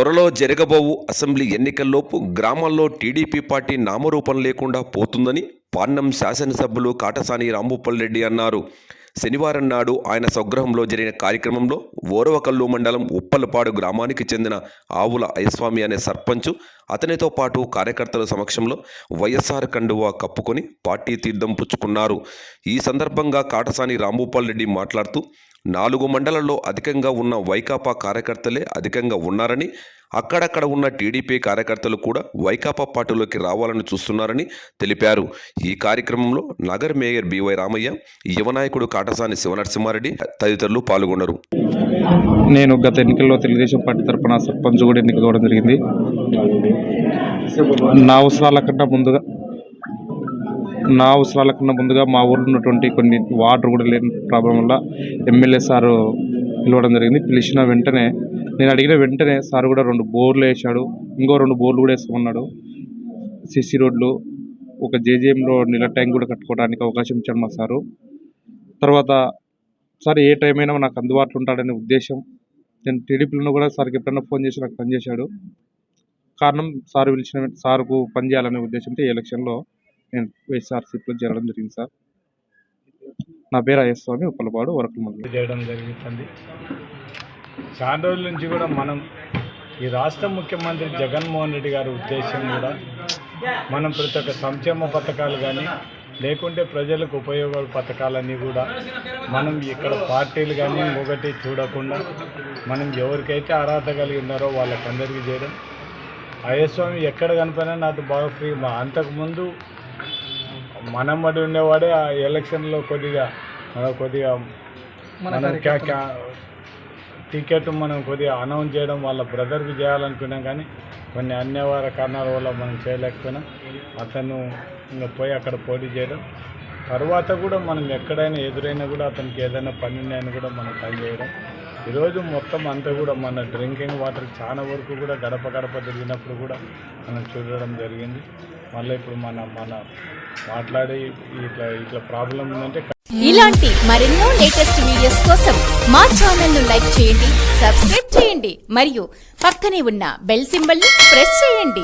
త్వరలో జరగబోవు అసెంబ్లీ ఎన్నికల్లోపు గ్రామాల్లో TDP party నామరూపం లేకుండా పోతుందని పాన్నం శాసనసభ్యులు కాటసాని రాంభూపాల్ రెడ్డి అన్నారు. శనివారం నాడు ఆయన స్వగృహంలో జరిగిన కార్యక్రమంలో ఓరవకల్లు మండలం ఉప్పలపాడు గ్రామానికి చెందిన ఆవుల అయస్వామి అనే సర్పంచ్ అతనితో పాటు కార్యకర్తల సమక్షంలో వైఎస్ఆర్ కండువా కప్పుకొని పార్టీ తీర్థం పుచ్చుకున్నారు. ఈ సందర్భంగా కాటసాని రాంభూపాల్ రెడ్డి మాట్లాడుతూ నాలుగు మండలాల్లో అధికంగా ఉన్న వైకాపా కార్యకర్తలే అధికంగా ఉన్నారని అక్కడక్కడ ఉన్న టీడీపీ కార్యకర్తలు కూడా వైకాపా పార్టీలోకి రావాలని చూస్తున్నారని తెలిపారు. ఈ కార్యక్రమంలో Nagar mayor B Y Ramaiah యువనాయకుడు Katasani Shivanarasimha Reddy తదితరులు పాల్గొన్నారు. నేను గత ఎన్నికల్లో తెలుగుదేశం పార్టీ తరఫున సర్పంచ్ కూడా ఎన్నిక కావడం జరిగింది. నా అవసరాల కన్నా ముందుగా నా అవసరాల కన్నా ముందుగా మా ఊళ్ళో ఉన్నటువంటి కొన్ని వాటర్ కూడా లేని ప్రాబ్లం వల్ల ఎమ్మెల్యే సారు పిలవడం జరిగింది. పిలిచిన వెంటనే నేను అడిగిన వెంటనే సార్ కూడా రెండు బోర్లు వేసాడు ఇంకో రెండు బోర్లు కూడా వేసుకున్నాడు సిసి రోడ్లు ఒక జేజేఎంలో నీళ్ళ ట్యాంక్ కూడా కట్టుకోవడానికి అవకాశం ఇచ్చాడు మా సారు. తర్వాత సార్ ఏ టైం అయినా నాకు అందుబాటులో ఉంటాడనే ఉద్దేశం. నేను టీడీపీలో కూడా సార్కి ఎప్పుడైనా ఫోన్ చేసి నాకు పనిచేశాడు కారణం సార్ పిలిచిన సార్కు పని చేయాలనే ఉద్దేశంతో ఈ ఎలక్షన్లో నేను వైఎస్ఆర్సీపీలో చేరడం జరిగింది సార్. నా పేరు అయ్యస్ స్వామి ఉప్పలపాడు వరకుల చేయడం జరుగుతుంది. చాలా రోజుల నుంచి కూడా మనం ఈ రాష్ట్ర ముఖ్యమంత్రి జగన్మోహన్ రెడ్డి గారి ఉద్దేశం కూడా మనం ప్రతి ఒక్క సంక్షేమ పథకాలు కానీ లేకుంటే ప్రజలకు ఉపయోగ పథకాలన్నీ కూడా మనం ఇక్కడ పార్టీలు కానీ ఇంకొకటి చూడకుండా మనం ఎవరికైతే అర్హత కలిగి ఉన్నారో వాళ్ళకందరికీ చేయడం అయ్యస్వామి ఎక్కడ కనిపోయినా నాకు బాగా ఫ్రీ. మా అంతకుముందు మనం బడి ఉండేవాడే ఆ ఎలక్షన్లో కొద్దిగా కొద్దిగా మనం టికెట్ మనం కొద్దిగా అనౌన్స్ చేయడం వాళ్ళ బ్రదర్కి చేయాలనుకున్నాం కానీ కొన్ని అన్యవార కారణాల వల్ల మనం చేయలేకపోయినా. అతను ఇంకా పోయి అక్కడ పోటీ చేయడం. తర్వాత కూడా మనం ఎక్కడైనా ఎదురైనా కూడా అతనికి ఏదైనా పని ఉన్నాయని కూడా మనం పని చేయడం. ఈరోజు మొత్తం అంతా కూడా మన డ్రింకింగ్ వాటర్ చాలా వరకు కూడా గడప గడప తిరిగినప్పుడు కూడా మనం చూడడం జరిగింది. మళ్ళీ ఇప్పుడు మన మన మాట్లాడి ఇట్లా ఇట్లా ప్రాబ్లం ఉందంటే ఇలాంటి మరెన్నో లేటెస్ట్ వీడియోస్ కోసం మా ఛానల్ను లైక్ చేయండి సబ్స్క్రైబ్ చేయండి మరియు పక్కనే ఉన్న బెల్ సింబల్ని ప్రెస్ చేయండి.